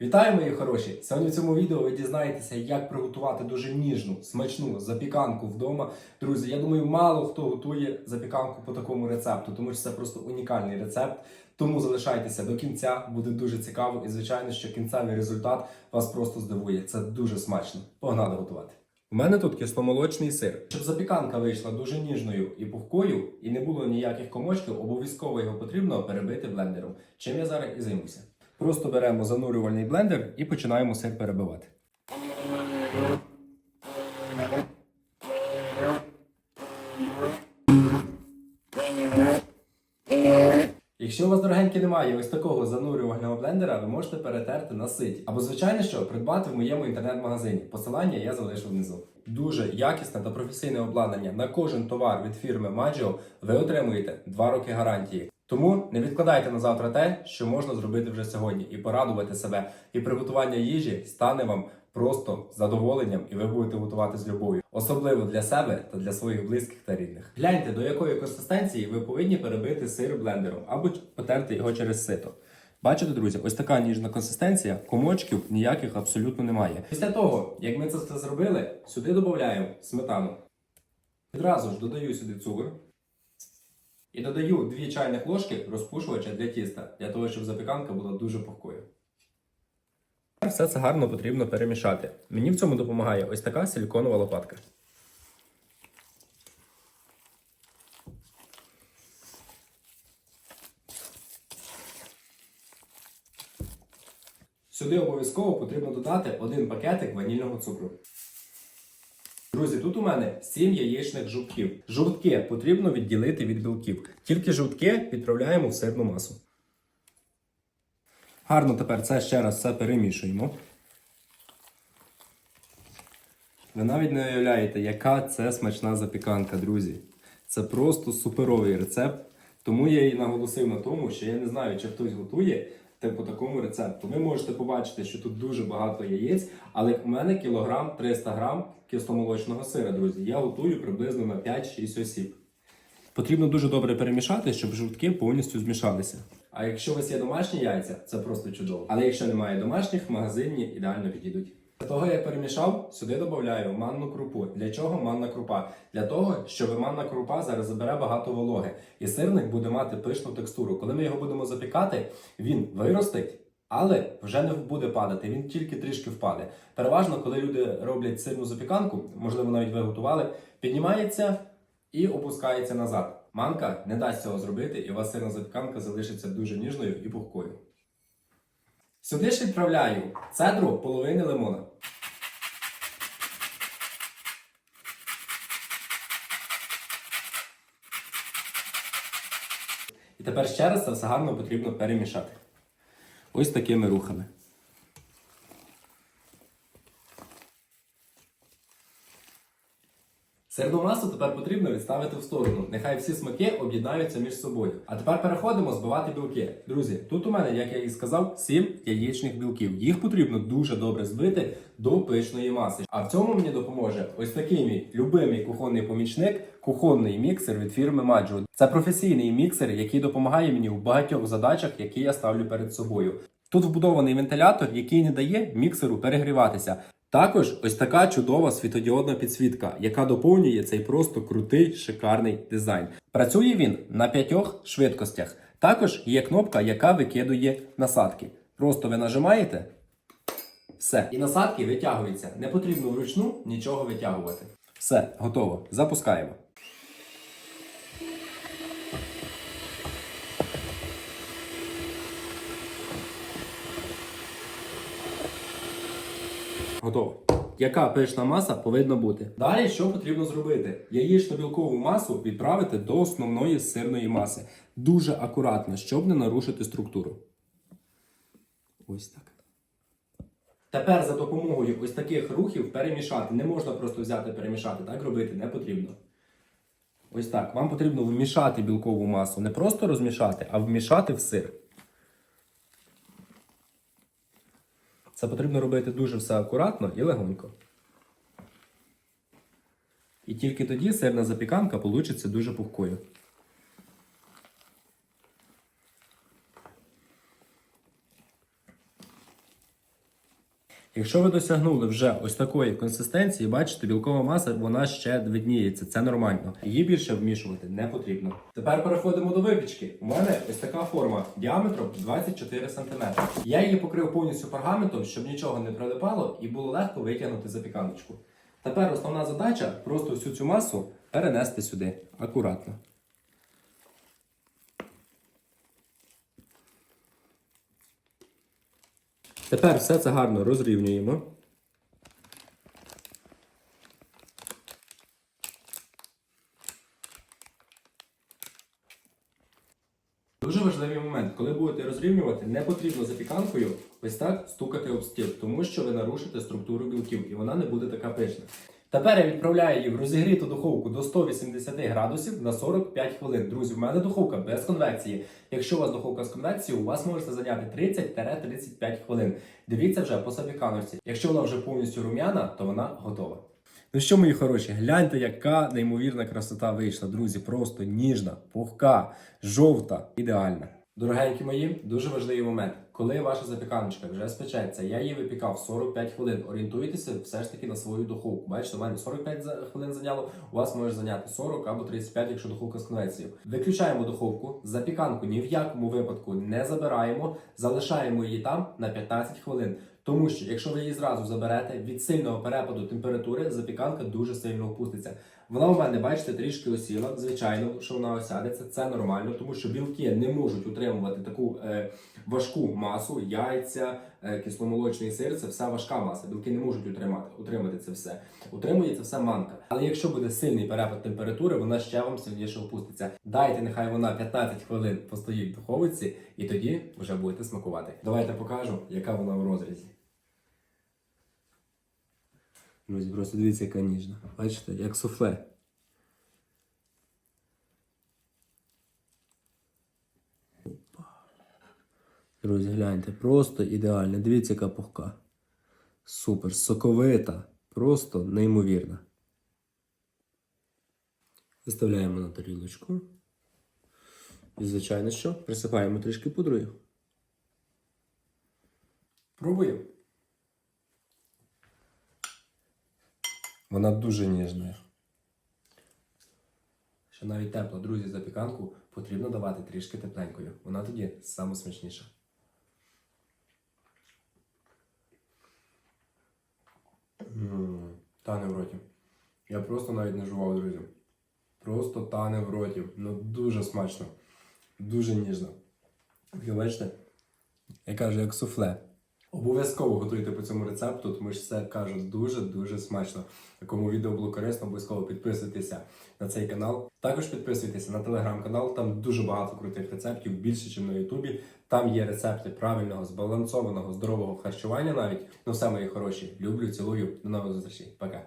Вітаю, мої хороші! Сьогодні в цьому відео ви дізнаєтеся, як приготувати дуже ніжну, смачну запіканку вдома. Друзі, я думаю, мало хто готує запіканку по такому рецепту, тому що це просто унікальний рецепт. Тому залишайтеся до кінця, буде дуже цікаво, і звичайно, що кінцевий результат вас просто здивує. Це дуже смачно. Погнали готувати. У мене тут кисломолочний сир. Щоб запіканка вийшла дуже ніжною і пухкою, і не було ніяких комочків, обов'язково його потрібно перебити блендером. Чим я зараз і займуся. Просто беремо занурювальний блендер і починаємо сир перебивати. Якщо у вас, дорогенькі, немає ось такого занурювального блендера, ви можете перетерти на ситі. Або, звичайно, що придбати в моєму інтернет-магазині. Посилання я залишу внизу. Дуже якісне та професійне обладнання на кожен товар від фірми Maggio ви отримуєте 2 роки гарантії. Тому не відкладайте на завтра те, що можна зробити вже сьогодні, і порадувати себе. І приготування їжі стане вам просто задоволенням, і ви будете готувати з любов'ю, особливо для себе та для своїх близьких та рідних. Гляньте, до якої консистенції ви повинні перебити сир блендером або потерти його через сито. Бачите, друзі, ось така ніжна консистенція, комочків ніяких абсолютно немає. Після того, як ми це все зробили, сюди додаємо сметану. Відразу ж додаю сюди цукор. І додаю 2 чайних ложки розпушувача для тіста, для того, щоб запіканка була дуже пухкою. Все це гарно потрібно перемішати. Мені в цьому допомагає ось така силіконова лопатка. Сюди обов'язково потрібно додати один пакетик ванільного цукру. Друзі, тут у мене 7 яєчних жовтків. Жовтки потрібно відділити від білків. Тільки жовтки відправляємо в сирну масу. Гарно тепер це ще раз все перемішуємо. Ви навіть не уявляєте, яка це смачна запіканка, друзі. Це просто суперовий рецепт. Тому я і наголосив на тому, що я не знаю, чи хтось готує по такому рецепту. Ви можете побачити, що тут дуже багато яєць, але у мене кілограм 300 грам кисломолочного сира, друзі. Я готую приблизно на 5-6 осіб. Потрібно дуже добре перемішати, щоб жовтки повністю змішалися. А якщо у вас є домашні яйця, це просто чудово. Але якщо немає домашніх, в магазині ідеально підійдуть. Того, як перемішав, сюди додаю манну крупу. Для чого манна крупа? Для того, щоб манна крупа зараз забере багато вологи, і сирник буде мати пишну текстуру. Коли ми його будемо запікати, він виростить. Але вже не буде падати, він тільки трішки впаде. Переважно, коли люди роблять сирну запіканку, можливо, навіть ви готували, піднімається і опускається назад. Манка не дасть цього зробити, і у вас сирна запіканка залишиться дуже ніжною і пухкою. Сюди ж відправляю цедру половини лимона. І тепер ще раз це все гарно потрібно перемішати. Ось такими рухами. Сирну масу тепер потрібно відставити в сторону. Нехай всі смаки об'єднаються між собою. А тепер переходимо збивати білки. Друзі, тут у мене, як я і сказав, 7 яєчних білків. Їх потрібно дуже добре збити до пишної маси. А в цьому мені допоможе ось такий мій любимий кухонний помічник, кухонний міксер від фірми Maggio. Це професійний міксер, який допомагає мені у багатьох задачах, які я ставлю перед собою. Тут вбудований вентилятор, який не дає міксеру перегріватися. Також ось така чудова світодіодна підсвітка, яка доповнює цей просто крутий шикарний дизайн. Працює він на п'ятьох швидкостях. Також є кнопка, яка викидує насадки. Просто ви нажимаєте. Все. І насадки витягуються. Не потрібно вручну нічого витягувати. Все, готово. Запускаємо. Готово. Яка пишна маса повинна бути? Далі що потрібно зробити? Яєчно-білкову масу відправити до основної сирної маси. Дуже акуратно, щоб не нарушити структуру. Ось так. Тепер за допомогою ось таких рухів перемішати. Не можна просто взяти перемішати, так робити не потрібно. Ось так. Вам потрібно вмішати білкову масу. Не просто розмішати, а вмішати в сир. Це потрібно робити дуже все акуратно і легонько. І тільки тоді сирна запіканка получиться дуже пухкою. Якщо ви досягнули вже ось такої консистенції, бачите, білкова маса вона ще видніється. Це нормально. Її більше вмішувати не потрібно. Тепер переходимо до випічки. У мене ось така форма діаметром 24 см. Я її покрив повністю пергаментом, щоб нічого не прилипало і було легко витягнути запіканочку. Тепер основна задача просто всю цю масу перенести сюди акуратно. Тепер все це гарно розрівнюємо. Дуже важливий момент, коли будете розрівнювати, не потрібно запіканкою ось так стукати об стіл, тому що ви нарушите структуру білків і вона не буде така пишна. Тепер я відправляю її в розігріту духовку до 180 градусів на 45 хвилин. Друзі, в мене духовка без конвекції. Якщо у вас духовка з конвекцією, у вас може це зайняти 30-35 хвилин. Дивіться вже по запіканості. Якщо вона вже повністю рум'яна, то вона готова. Ну що, мої хороші, гляньте, яка неймовірна красота вийшла, друзі. Просто ніжна, пухка, жовта, ідеальна. Дорогенькі мої, дуже важливий момент. Коли ваша запіканочка вже спечеться, я її випікав 45 хвилин. Орієнтуйтеся все ж таки на свою духовку. Бачите, у мене 45 за- хвилин зайняло, у вас може зайняти 40 або 35, якщо духовка з конвекцією. Виключаємо духовку, запіканку ні в якому випадку не забираємо, залишаємо її там на 15 хвилин. Тому що якщо ви її зразу заберете від сильного перепаду температури, запіканка дуже сильно опуститься. Вона у мене, бачите, трішки осіла. Звичайно, що вона осядеться, це нормально, тому що білки не можуть утримувати таку е, важку масу, яйця, е, кисломолочний сир це вся важка маса. Білки не можуть утримати, утримати це все. Утримує це все манка. Але якщо буде сильний перепад температури, вона ще вам сильніше опуститься. Дайте, нехай вона 15 хвилин постоїть в духовиці, і тоді вже будете смакувати. Давайте покажу, яка вона в розрізі. Друзі, просто дивіться, яка ніжна. Бачите, як суфле. Друзі, гляньте, просто ідеально. Дивіться, яка пухка. Супер, соковита, просто неймовірна. Виставляємо на тарілочку. І, звичайно, що присипаємо трішки пудрою. Пробуємо. Вона дуже ніжна. Що навіть тепло, друзі, запіканку потрібно давати трішки тепленькою. Вона тоді саме смачніша. М, Тане в роті. Я просто навіть не жував, друзі. Просто тане в роті. Ну дуже смачно. Дуже ніжно. Ви бачите? Я кажу, як суфле. Обов'язково готуйте по цьому рецепту, тому що це кажу дуже-дуже смачно. Кому відео було корисно, обов'язково підписуйтеся на цей канал. Також підписуйтеся на телеграм-канал, там дуже багато крутих рецептів, більше, ніж на Ютубі. Там є рецепти правильного, збалансованого, здорового харчування навіть. Ну все, мої хороші. Люблю, цілую. До нових зустрічей. Пока.